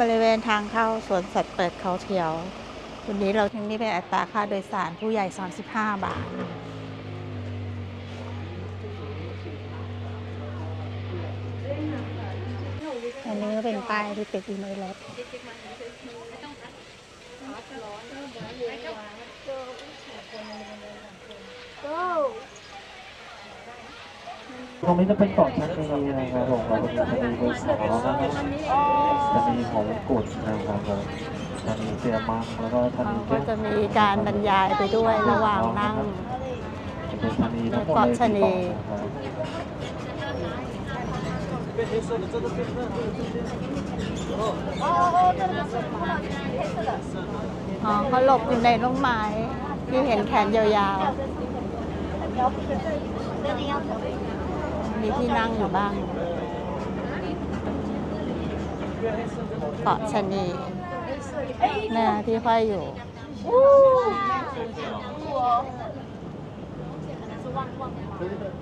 บริเวณทางเข้าสวนสัตว์เปิดเขาเทียว วันนี้เราที่นี่เป็นอัตราค่าโดยสารผู้ใหญ่ 35 บาท อันนี้ก็เป็นป้ายที่ติดอยู่ในรถ ตรงนี้จะเป็นเกาะชะนีนะครับผมเราจะมีชะนีเบอร์สองนะครับชะนีของกุดนะครับผมชะนีเสียมังแล้วก็ชะนีก็จะมีการบรรยายไปด้วยระหว่างนั่งเป็นชะนีทั้งหมดเลยเกาะชะนีที่เกาะอ๋อเขาหลบอยู่ในร่มไม้ที่เห็นแขนยาวๆมีที่นั่งอยู่บ้าง เกาะชะนีเนี่ยที่ค่อยอยู่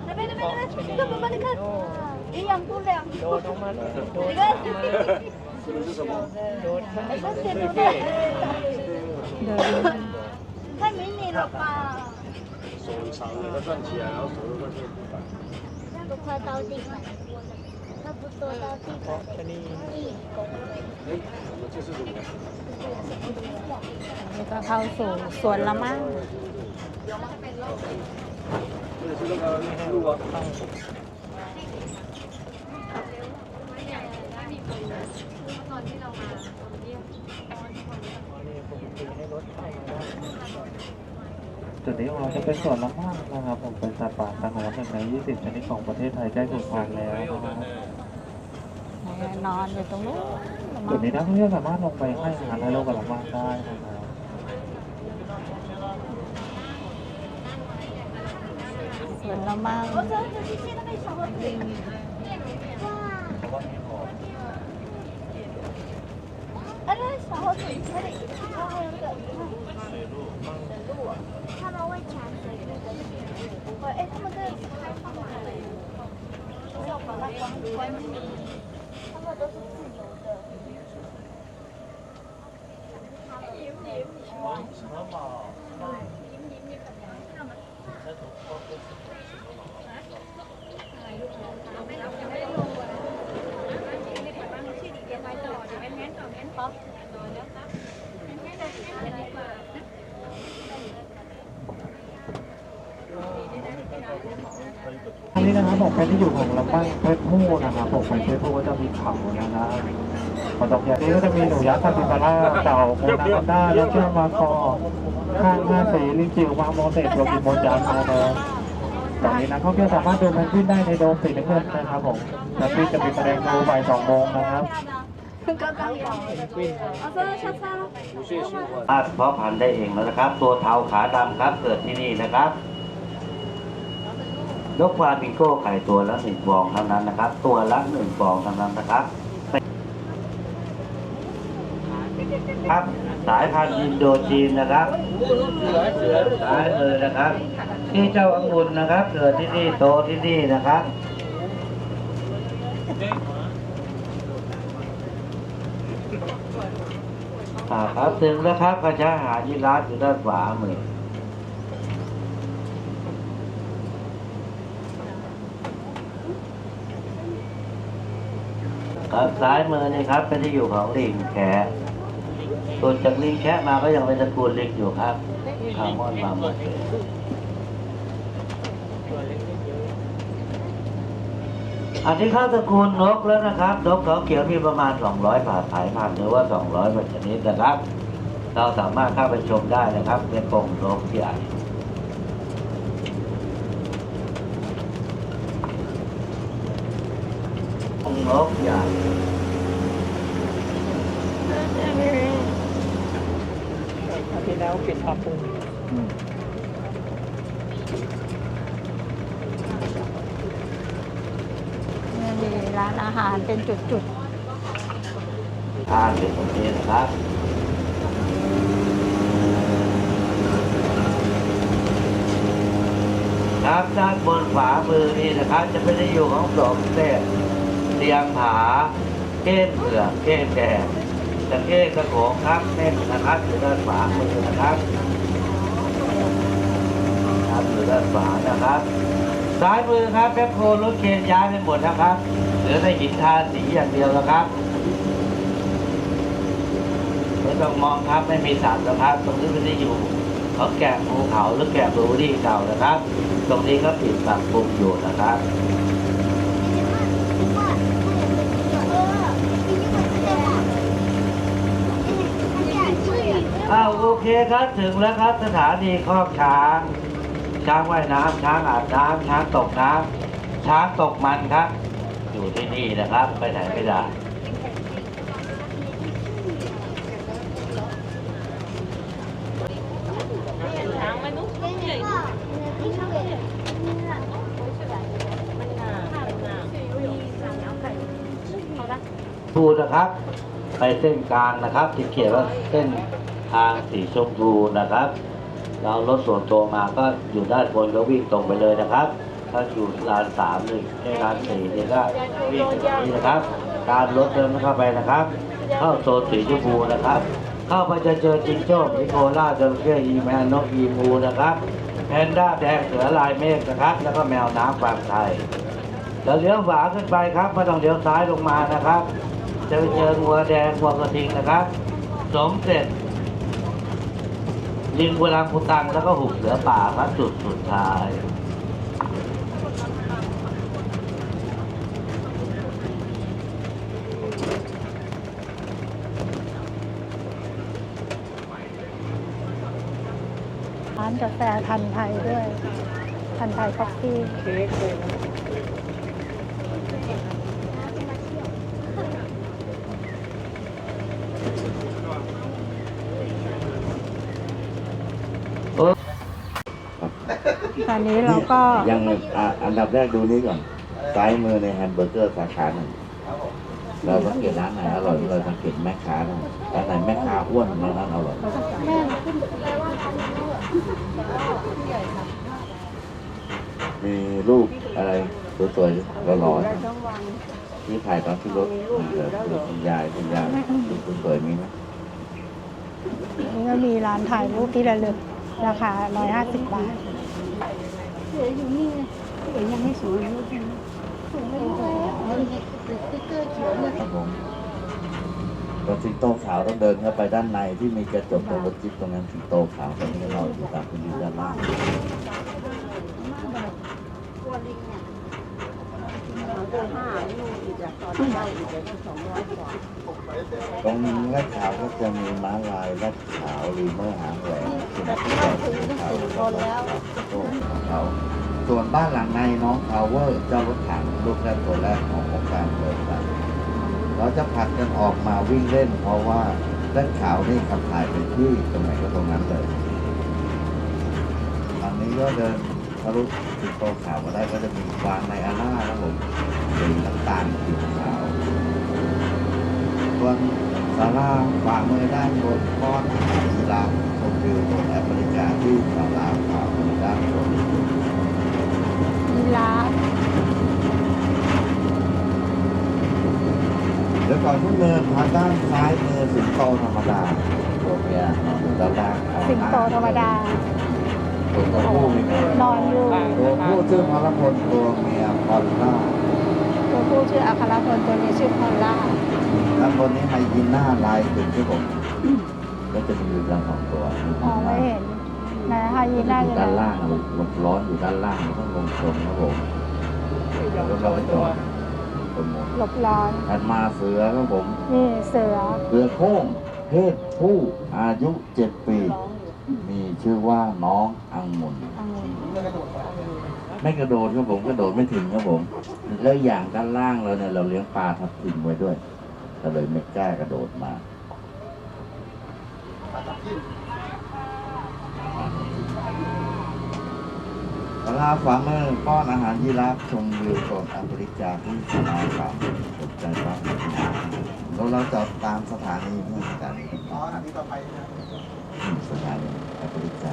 那边那边那边，你看爸爸你看，营养不良。你看，这是什么？哎，这点不对， เดิน 太迷你了吧？手很长的，它转起来，然后手都转起来。 ตุ๊กตาเตาติดถ้าตุ๊กตาเตาติดอันนี้ก็เข้าสู่สวนละมั่งตอนที่เรามาตอนนี้ตอนที่เรามา จุดนี้ของเราจะเป็นส่วนละมากนะครับผมเป็นสัตว์ป่าต่างหัวนหนึ่งใน 20 ชนิดของประเทศไทยใกล้สูญพันธุ์แล้วนะครับนอนอยู่ตรงนู้นจุดนี้นักท่องเที่ยวสามารถลงไปให้อาหารในโลกับละมากได้นะครับสวนละมากอะไรสาวสวยไม่ได้ 那里，然后还有那个水路，水路啊，他们会抢水路的，不会。哎，他们这里开放的，要把它关关闭，他们都是自由的。 อันนี้นะครับผมเป็นที่อยู่ของลำบ้านเพชรพูนะครับผมเป็นเพชรพูก็จะมีเขานะครับขอตกอย่างนี้ก็จะมีหนูยักษ์ซาติบาร่าเต่าโคนาคอนด้าแล้วเชื่อมมาคอข้างห้าสีลิงจิววางโมเสกโรบินโมจานมาเลยตอนนี้นะเขาเพื่อสามารถดูแพนขึ้นได้ในโดมสีน้ำเงินนะครับผมแพนกวิจะมีแสดงดูบ่ายสองโมงนะครับอาจเพาะพันธุ์ได้เองแล้วนะครับ ตัวเทาขาดำครับเกิดที่นี่นะครับ นกฟลามิงโก้ไข่ตัวละหนึ่งฟองเท่านั้นนะครับ ตัวละหนึ่งฟองเท่านั้นนะครับ ครับสายพันธุ์อินโดจีนนะครับสายเลยนะครับ ที่เจ้าอังุนนะครับเกิดที่นี่โตที่นี่นะครับครับถึงแล้วครับกระชาหายีราฟอยู่ด้านขวามือ ครับซ้ายมือนี่ครับ เป็นที่อยู่ของลิงแคส่วนจากลิงแคะมาก็ยังเป็นตระกูลลิงอยู่ครับคาร์มอนมาหมดเลยอันนี้เข้าตระกูลนกแล้วนะครับ นกเขาเขียวมีประมาณ 200ผ่าสายพันธุ์หรือว่า 200กว่าชนิดนะครับ เราสามารถเข้าไปชมได้นะครับเป็นกรงนกใหญ่ งนกใหญ่ที่แล้วปิดปรับปรุงเนี่ยมีร้านอาหารเป็นจุดทานเป็นแบบนี้นะครับครับด้านบนขวามือนี่นะครับ จะเป็นที่อยู่ของสมเด็จ เรียงผาเก้นเผือกเก้นแดงตะเข้กระโขงครับเม่นนะครับอยู่ด้านขวามือนะครับครับอยู่ด้านขวานะครับซ้ายมือครับแป๊บโครถเคนย้ายไปหมดนะครับเหลือแต่หินทาสีอย่างเดียวแล้วครับไม่ต้องมองครับไม่มีสัตว์นะครับตรงนี้ไม่ได้อยู่เขาแกะภูเขาหรือแกะบรูดี้เก่านะครับ ตรงนี้ก็ปิดปรับปรุงอยู่นะครับ อ้าวโอเคครับถึงแล้วครับสถานีครอกช้าง ช้างว่ายน้ำช้างอาบน้ำช้างตกน้ำช้างตกมันครับ อยู่ที่นี่นะครับ ไปไหนไม่ได้ทูดนะครับ ไปเส้นกลางนะครับที่เขียนว่าเส้น ทางสีชมพูนะครับ เรารถส่วนตัวมาก็อยู่ด้านบนก็วิ่งตรงไปเลยนะครับ ถ้าอยู่ลานสามหรือในลานสี่นี่ก็วิ่งไปตรงนี้นะครับ การรถเดินเข้าไปนะครับ เข้าโซนสีชมพูนะครับ เข้าไปจะเจอจิงโจ้นิโคล่าจระเข้อีแมนนกอีมูนะครับแพนด้าแดงเสือลายเมฆนะครับ แล้วก็แมวน้ำฟางไทยแล้วเลี้ยวขวาขึ้นไปครับไม่ต้องเลี้ยวซ้ายลงมานะครับจะไปเจองัวแดงงัวกระทิงนะครับ สมเสร็จ ลิงกุลังพุตังแล้วก็หุบเสือป่าครับจุดสุดท้ายร้านกาแฟทันไทยด้วยทันไทยคอฟฟี่ ตอนนี้เราก็ยังอะอันดับแรกดูนี้ก่อนซ้ายมือในแฮมเบอร์เกอร์สาขาหนึ่งเราสังเกตร้านไหนอร่อยเราสังเกตแม่ค้าหน่อยร้านไหนแม่ค้าอ้วนร้านนั้นอร่อยมีรูปอะไรสวยๆหล่อๆที่ถ่ายตอนที่รถเออคุณยายคุณยายคุณสวยมีไหมนี่ก็มีร้านถ่ายรูปที่ระลึกราคา 150 บาท ครับผมรถสิงโตขาวต้องเดินเข้าไปด้านในที่มีกระจกตรงรถจิ๊บตรงนั้นสิงโตขาวตรงนี้เราอยู่ตามคุณอยู่ด้านล่างตร งลาดขาวก็จะมีม้าลายลาดขาวหรีเมอร์หางแหลมส่วนที่เราถึงเขาแล้วของเขาส่วนบ้านหลังในน้องพาวเวอร์เจ้ารถถังลูกแรกตัวแรกของโครงการเปิดกันเราจะผัดกันออกมาวิ่งเล่น เพราะว่าด้านขาวนี่ขับถ่ายเป็นที่ตรงไหนก็ตรงนั้นเลยอันนี้ก็เดินทะลุติดโตขาวมาได้ก็จะมีวางในอาน่าครับผมสีน้ำตาลสีขาว วนศาลาขวามือด้านบนก้อนยีราฟชมวิวบนแอฟริกาที่ศาลาขวามือด้านบนมีร้านเดี๋ยวก่อนทุกเนินทางด้านซ้ายมือสิงโตธรรมดาตัวเมียอยู่ด้านล่างสิงโตธรรมดาตัวตัวผู้มีนอนอยู่ตัวผู้ชื่อพลพลตัวเมียพอลล่า ตัวผู้ชื่ออัครพลตัวนี้ชื่อพอลล่าด้านบนนี้ไฮยีน่าลายถึงที่ผมก็จะมีอยู่ด้านสองตัวมองไม่เห็นไหนฮายีน่าออยู่ยู่ไหนด้านล่างหลบร้อนอยู่ด้านล่างต้องลงชนครับผมแล้วเราไปจอดบนหมดหลบร้อนถัดมาเสือครับผมนี่เสือเสือโคร่งเพศผู้อายุเจ็ดปี มีชื่อว่าน้องอังมุนองุ่น ไม่กระโดดครับผมกระโดดไม่ถึงครับผมแล้วอย่างด้านล่างเราเนี่ยเราเลี้ยงปลาทับทิมไว้ด้วยก็เลยไม่กล้ากระโดดมาเวลาฝ่ามือป้อนอาหารยีราฟชมวิวโซนแอฟริกาที่สนามครับสนใจบ้างแล้วเราจะตามสถานีเพื่อนกันสถานีแอฟริกา